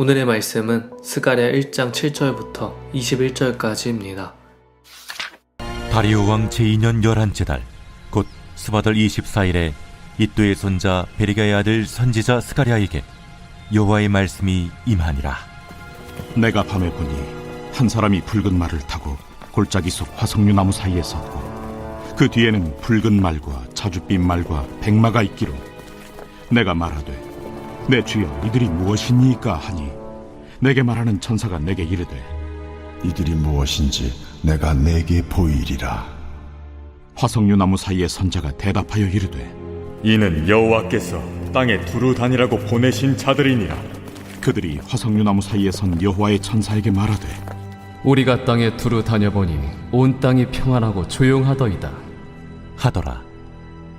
오늘의 말씀은 스가랴 1장 7절부터 21절까지입니다. 다리오 왕 제2년 11째 달, 곧 스바들 24일에 이또의 손자 베리가의 아들 선지자 스가랴에게 여호와의 말씀이 임하니라. 내가 밤에 보니 한 사람이 붉은 말을 타고 골짜기 속 화석류 나무 사이에 섰고 그 뒤에는 붉은 말과 자줏빛 말과 백마가 있기로 내가 말하되 내 주여 이들이 무엇이니까 하니 내게 말하는 천사가 내게 이르되 이들이 무엇인지 내가 내게 보이리라. 화석류 나무 사이에 선자가 대답하여 이르되 이는 여호와께서 땅에 두루 다니라고 보내신 자들이니라. 그들이 화석류 나무 사이에 선 여호와의 천사에게 말하되 우리가 땅에 두루 다녀보니 온 땅이 평안하고 조용하더이다. 하더라.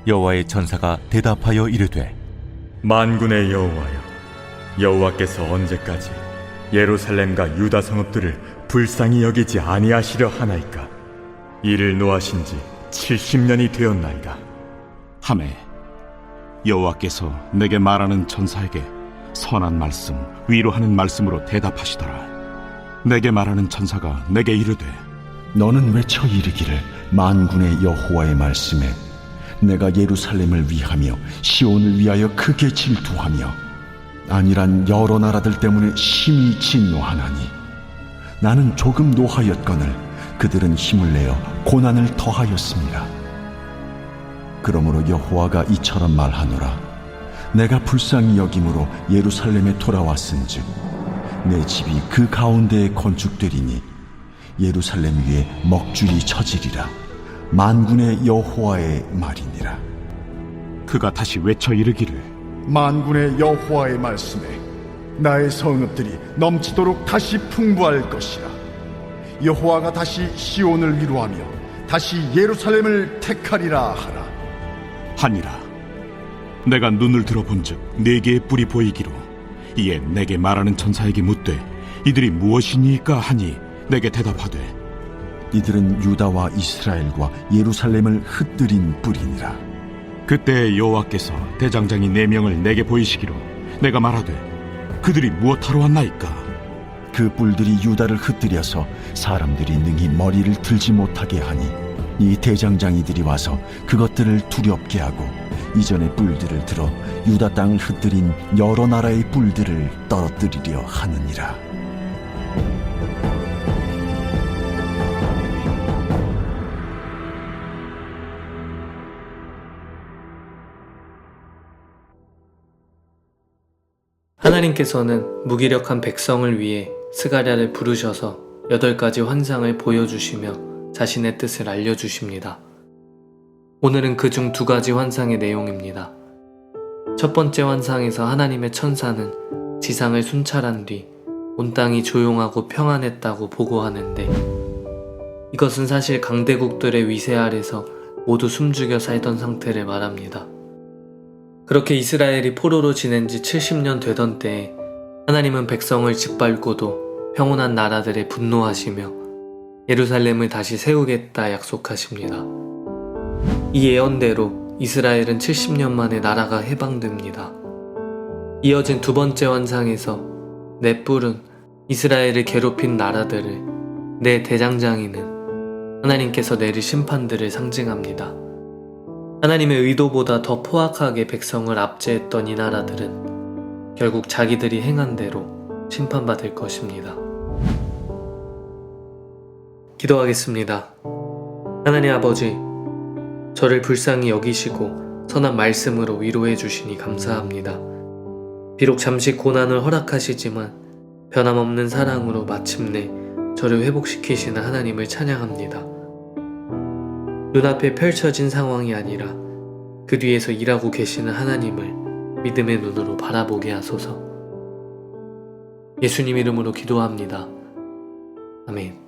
여호와의 천사가 대답하여 이르되 만군의 여호와여, 여호와께서 언제까지 예루살렘과 유다 성읍들을 불쌍히 여기지 아니하시려 하나이까? 이를 노하신 지 70년이 되었나이다. 하매 여호와께서 내게 말하는 천사에게 선한 말씀 위로하는 말씀으로 대답하시더라 내게 말하는 천사가 내게 이르되 너는 외쳐 이르기를 만군의 여호와의 말씀에 내가 예루살렘을 위하며 시온을 위하여 크게 질투하며 아니란 여러 나라들 때문에 심히 진노하나니 나는 조금 노하였거늘 그들은 힘을 내어 고난을 더하였습니다. 그러므로 여호와가 이처럼 말하노라 내가 불쌍히 여김으로 예루살렘에 돌아왔은즉 내 집이 그 가운데에 건축되리니 예루살렘 위에 먹줄이 쳐지리라 만군의 여호와의 말이니라. 그가 다시 외쳐 이르기를 만군의 여호와의 말씀에 나의 성읍들이 넘치도록 다시 풍부할 것이라. 여호와가 다시 시온을 위로하며 다시 예루살렘을 택하리라 하라. 하니라. 내가 눈을 들어본즉 네 개의 뿔이 보이기로 이에 내게 말하는 천사에게 묻되 이들이 무엇이니까 하니 내게 대답하되 이들은 유다와 이스라엘과 예루살렘을 흩뜨린 뿌리니라. 그때 여호와께서 대장장이 네 명을 내게 보이시기로 내가 말하되 그들이 무엇하러 왔나이까? 그 뿔들이 유다를 흩뜨려서 사람들이 능히 머리를 들지 못하게 하니 이 대장장이들이 와서 그것들을 두렵게 하고 이전의 뿔들을 들어 유다 땅을 흩뜨린 여러 나라의 뿔들을 떨어뜨리려 하느니라 하나님께서는 무기력한 백성을 위해 스가랴를 부르셔서 여덟 가지 환상을 보여주시며 자신의 뜻을 알려주십니다. 오늘은 그 중 두 가지 환상의 내용입니다. 첫 번째 환상에서 하나님의 천사는 지상을 순찰한 뒤 온 땅이 조용하고 평안했다고 보고하는데 이것은 사실 강대국들의 위세 아래서 모두 숨죽여 살던 상태를 말합니다. 그렇게 이스라엘이 포로로 지낸 지 70년 되던 때에 하나님은 백성을 짓밟고도 평온한 나라들에 분노하시며 예루살렘을 다시 세우겠다 약속하십니다. 이 예언대로 이스라엘은 70년 만에 나라가 해방됩니다. 이어진 두 번째 환상에서 내 뿔은 이스라엘을 괴롭힌 나라들을 내 대장장이는 하나님께서 내릴 심판들을 상징합니다. 하나님의 의도보다 더 포악하게 백성을 압제했던 이 나라들은 결국 자기들이 행한 대로 심판받을 것입니다. 기도하겠습니다. 하나님 아버지, 저를 불쌍히 여기시고 선한 말씀으로 위로해 주시니 감사합니다. 비록 잠시 고난을 허락하시지만 변함없는 사랑으로 마침내 저를 회복시키시는 하나님을 찬양합니다. 눈앞에 펼쳐진 상황이 아니라 그 뒤에서 일하고 계시는 하나님을 믿음의 눈으로 바라보게 하소서. 예수님 이름으로 기도합니다. 아멘.